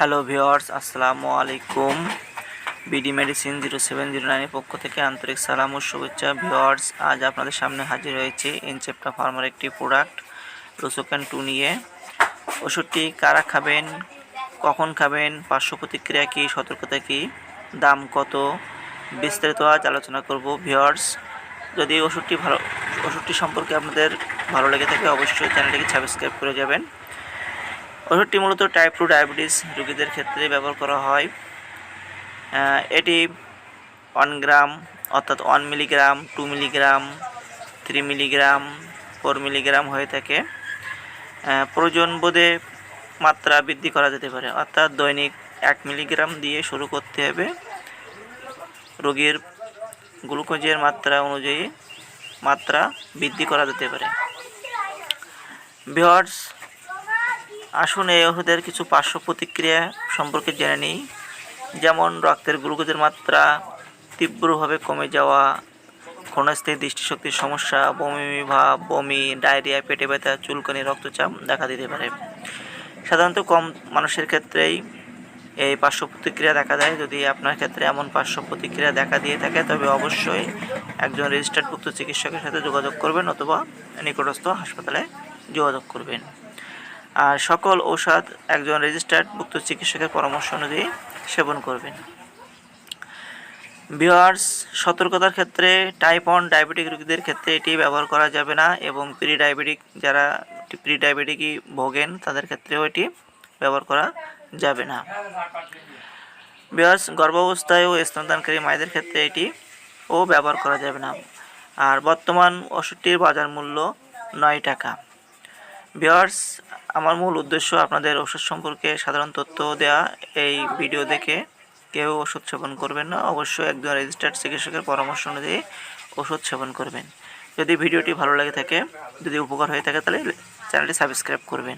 Hello viewers আসসালামু আলাইকুম। BD medicine zero seven zero নাইনের পক্ষ থেকে আন্তরিক সালাম ও শুভেচ্ছা। ভিওয়ার্স আজ আপনাদের সামনে হাজির হয়েছে ইনচেপ্টা ফার্মার একটি প্রোডাক্ট রোসোক্যান টু নিয়ে। ওষুধটি কারা খাবেন, কখন খাবেন, পার্শ্ব প্রতিক্রিয়া কী, সতর্কতা কী, দাম কত, বিস্তারিত আজ আলোচনা করব। ভিওয়ার্স যদি ওষুধটি ভালো ওষুধটি সম্পর্কে আপনাদের ভালো লেগে থাকে, অবশ্যই চ্যানেলটিকে সাবস্ক্রাইব করে যাবেন। ওষুধটি মূলত টাইপ টু ডায়াবেটিস রোগীদের ক্ষেত্রে ব্যবহার করা হয়। এটি ওয়ান গ্রাম অর্থাৎ one milligram two milligram three milligram four milligram হয়ে থাকে। প্রয়োজন বোধে মাত্রা বৃদ্ধি করা যেতে পারে, অর্থাৎ দৈনিক এক মিলিগ্রাম দিয়ে শুরু করতে হবে। রোগীর গ্লুকোজের মাত্রা অনুযায়ী মাত্রা বৃদ্ধি করা যেতে পারে। ভিওয়ার্স আসুন এই ওষুধের কিছু পার্শ্ব প্রতিক্রিয়া সম্পর্কে জেনে নিই। যেমন, রক্তের গ্লুকোজের মাত্রা তীব্রভাবে কমে যাওয়া, ক্ষণস্থায়ী দৃষ্টিশক্তির সমস্যা, বমি ভাব বমি, ডায়রিয়া, পেটে ব্যথা, চুলকানি, রক্তচাপ দেখা দিতে পারে। সাধারণত কম মানুষের ক্ষেত্রেই এই পার্শ্ব প্রতিক্রিয়া দেখা দেয়। যদি আপনার ক্ষেত্রে এমন পার্শ্ব প্রতিক্রিয়া দেখা দিয়ে থাকে, তবে অবশ্যই একজন রেজিস্টার্ডভুক্ত চিকিৎসকের সাথে যোগাযোগ করবেন অথবা নিকটস্থ হাসপাতালে যোগাযোগ করবেন। আর সকল ঔষধ একজন রেজিস্টার্ডভুক্ত চিকিৎসকের পরামর্শ অনুযায়ী সেবন করবেন। ভিওয়ার্স সতর্কতার ক্ষেত্রে টাইপ ওয়ান ডায়াবেটিক রোগীদের ক্ষেত্রে এটি ব্যবহার করা যাবে না এবং প্রি ডায়াবেটিক যারা প্রি ডায়াবেটিকই ভোগেন, তাদের ক্ষেত্রেও এটি ব্যবহার করা যাবে না। ভিওয়ার্স গর্ভাবস্থায় ও স্তনদানকারী মায়েদের ক্ষেত্রে এটি ও ব্যবহার করা যাবে না। আর বর্তমান ওষুধটির বাজার মূল্য নয় টাকা। ভিওয়ার্স আমার মূল উদ্দেশ্য আপনাদের ওষুধ সম্পর্কে সাধারণ তথ্য দেয়া এই ভিডিও দেখে কেউ ওষুধ সেবন করবেন না। অবশ্যই একজন রেজিস্টার্ড চিকিৎসকের পরামর্শ অনুযায়ী ওষুধ সেবন করবেন। যদি ভিডিওটি ভালো লাগে থাকে, যদি উপকার হয়ে থাকে, তাহলে চ্যানেলটি সাবস্ক্রাইব করবেন।